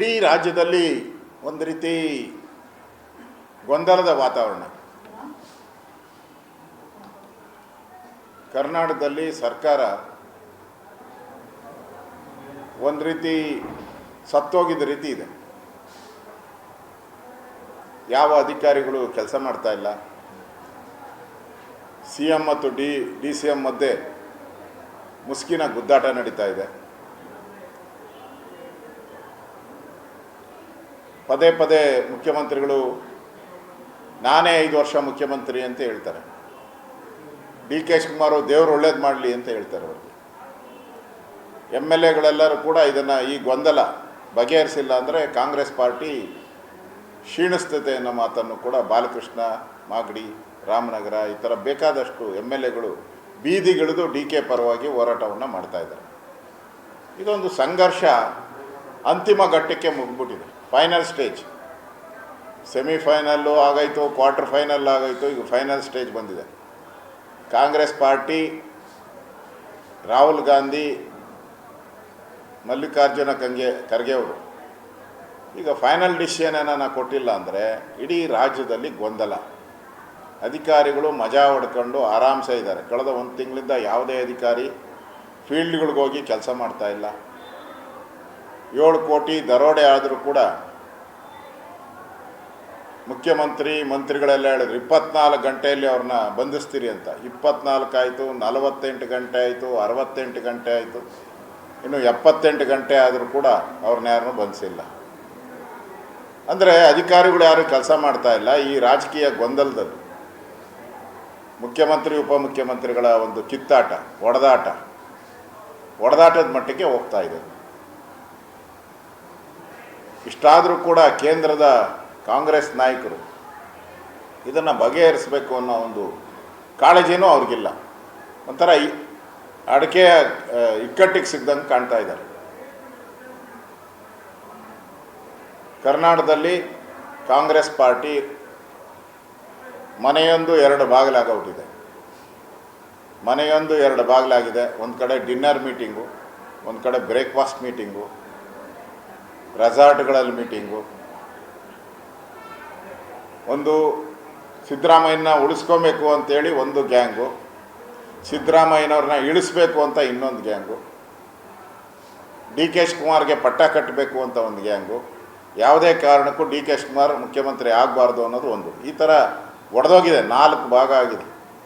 ಇಡೀ ರಾಜ್ಯದಲ್ಲಿ ಒಂದು ರೀತಿ ಗೊಂದಲದ ವಾತಾವರಣ. ಕರ್ನಾಟಕದಲ್ಲಿ ಸರ್ಕಾರ ಒಂದು ರೀತಿ ಸತ್ತೋಗಿದ ರೀತಿ ಇದೆ. ಯಾವ ಅಧಿಕಾರಿಗಳು ಕೆಲಸ ಮಾಡ್ತಾ ಇಲ್ಲ. ಸಿ ಎಂ ಮತ್ತು ಡಿ ಡಿ ಸಿ ಎಂ ಮಧ್ಯೆ ಮುಸ್ಕಿನ ಗುದ್ದಾಟ ನಡೀತಾ ಇದೆ. ಪದೇ ಪದೇ ಮುಖ್ಯಮಂತ್ರಿಗಳು, ನಾನೇ ಐದು ವರ್ಷ ಮುಖ್ಯಮಂತ್ರಿ ಅಂತ ಹೇಳ್ತಾರೆ. ಡಿ ಕೆ ಶಿವಕುಮಾರ್ ದೇವರು ಒಳ್ಳೇದು ಮಾಡಲಿ ಅಂತ ಹೇಳ್ತಾರೆ ಅವ್ರಿಗೆ ಎಂ ಎಲ್ ಎಗಳೆಲ್ಲರೂ ಕೂಡ ಇದನ್ನು ಈ ಗೊಂದಲ ಬಗೆಹರಿಸಿಲ್ಲ ಅಂದರೆ ಕಾಂಗ್ರೆಸ್ ಪಾರ್ಟಿ ಕ್ಷೀಣಿಸ್ತದೆ ಅನ್ನೋ ಮಾತನ್ನು ಕೂಡ ಬಾಲಕೃಷ್ಣ, ಮಾಗಡಿ, ರಾಮನಗರ ಈ ಥರ ಬೇಕಾದಷ್ಟು ಎಂ ಎಲ್ ಎಗಳು ಬೀದಿಗಿಳಿದು ಡಿ ಕೆ ಪರವಾಗಿ ಹೋರಾಟವನ್ನು ಮಾಡ್ತಾ ಇದ್ದಾರೆ. ಇದೊಂದು ಸಂಘರ್ಷ. ಅಂತಿಮ ಘಟ್ಟಕ್ಕೆ ಮುಗಿಬಿಟ್ಟಿದೆ ಫೈನಲ್ ಸ್ಟೇಜ್ ಸೆಮಿಫೈನಲ್ಲು ಆಗಾಯಿತು ಕ್ವಾರ್ಟರ್ ಫೈನಲ್ ಆಗಾಯಿತು ಈಗ ಫೈನಲ್ ಸ್ಟೇಜ್ ಬಂದಿದೆ. ಕಾಂಗ್ರೆಸ್ ಪಾರ್ಟಿ, ರಾಹುಲ್ ಗಾಂಧಿ, ಮಲ್ಲಿಕಾರ್ಜುನ ಖಂಗೆ, ಖರ್ಗೆ ಅವರು. ಈಗ ಫೈನಲ್ ಡಿಸಿಷನ್ ನಾನು ಕೊಟ್ಟಿಲ್ಲ ಅಂದರೆ ಇಡೀ ರಾಜ್ಯದಲ್ಲಿ ಗೊಂದಲ. ಅಧಿಕಾರಿಗಳು ಮಜಾ ಹೊಡ್ಕೊಂಡು ಆರಾಮ್ಸೆ ಇದ್ದಾರೆ. ಕಳೆದ ಒಂದು ತಿಂಗಳಿಂದ ಯಾವುದೇ ಅಧಿಕಾರಿ ಫೀಲ್ಡ್ಗಳಿಗೋಗಿ ಕೆಲಸ ಮಾಡ್ತಾ ಇಲ್ಲ. ಏಳು ಕೋಟಿ ದರೋಡೆ ಆದರೂ ಕೂಡ ಮುಖ್ಯಮಂತ್ರಿ ಮಂತ್ರಿಗಳೆಲ್ಲ ಹೇಳಿದ್ರು, ಇಪ್ಪತ್ನಾಲ್ಕು ಗಂಟೆಯಲ್ಲಿ ಅವ್ರನ್ನ ಬಂಧಿಸ್ತೀರಿ ಅಂತ. ಇಪ್ಪತ್ನಾಲ್ಕು ಆಯಿತು, ನಲವತ್ತೆಂಟು ಗಂಟೆ ಆಯಿತು, ಅರವತ್ತೆಂಟು ಗಂಟೆ ಆಯಿತು. ಇನ್ನು ಎಪ್ಪತ್ತೆಂಟು ಗಂಟೆ ಆದರೂ ಕೂಡ ಅವ್ರನ್ನ ಯಾರನ್ನು ಬಂಧಿಸಿಲ್ಲ. ಅಂದರೆ ಅಧಿಕಾರಿಗಳು ಯಾರು ಕೆಲಸ ಮಾಡ್ತಾ ಇಲ್ಲ, ಈ ರಾಜಕೀಯ ಗೊಂದಲದಲ್ಲಿ. ಮುಖ್ಯಮಂತ್ರಿ, ಉಪಮುಖ್ಯಮಂತ್ರಿಗಳ ಒಂದು ಕಿತ್ತಾಟ, ಒಡೆದಾಟ. ಒಡೆದಾಟದ ಮಟ್ಟಕ್ಕೆ ಹೋಗ್ತಾ ಇದೆ. ಇಷ್ಟಾದರೂ ಕೂಡ ಕೇಂದ್ರದ ಕಾಂಗ್ರೆಸ್ ನಾಯಕರು ಇದನ್ನು ಬಗೆಹರಿಸಬೇಕು ಅನ್ನೋ ಒಂದು ಕಾಳಜಿನೂ ಅವ್ರಿಗಿಲ್ಲ. ಒಂಥರ ಈ ಅಡಿಕೆ ಇಕ್ಕಟ್ಟಿಗೆ ಸಿಗ್ದಂಗೆ ಕಾಣ್ತಾ ಇದ್ದಾರೆ. ಕರ್ನಾಟಕದಲ್ಲಿ ಕಾಂಗ್ರೆಸ್ ಪಾರ್ಟಿ ಮನೆಯೊಂದು ಎರಡು ಬಾಗಿಲಾಗೋಗ್ಬಿಟ್ಟಿದೆ ಮನೆಯೊಂದು ಎರಡು ಬಾಗಿಲಾಗಿದೆ. ಒಂದು ಕಡೆ ಡಿನ್ನರ್ ಮೀಟಿಂಗು, ಒಂದು ಕಡೆ ಬ್ರೇಕ್ಫಾಸ್ಟ್ ಮೀಟಿಂಗು. ರೆಸಾರ್ಟ್ಗಳಲ್ಲಿ ಮೀಟಿಂಗು ಒಂದು ಸಿದ್ದರಾಮಯ್ಯನ ಉಳಿಸ್ಕೊಬೇಕು ಅಂತೇಳಿ ಒಂದು ಗ್ಯಾಂಗು ಸಿದ್ದರಾಮಯ್ಯನವ್ರನ್ನ ಇಳಿಸ್ಬೇಕು ಅಂತ ಇನ್ನೊಂದು ಗ್ಯಾಂಗು ಡಿ ಕೆ ಶಿವಕುಮಾರ್ಗೆ ಪಟ್ಟ ಕಟ್ಟಬೇಕು ಅಂತ ಒಂದು ಗ್ಯಾಂಗು ಯಾವುದೇ ಕಾರಣಕ್ಕೂ ಡಿ ಕೆ ಶಿವಕುಮಾರ್ ಮುಖ್ಯಮಂತ್ರಿ ಆಗಬಾರ್ದು ಅನ್ನೋದು ಒಂದು. ಈ ಥರ ಒಡೆದೋಗಿದೆ, ನಾಲ್ಕು ಭಾಗ ಆಗಿದೆ.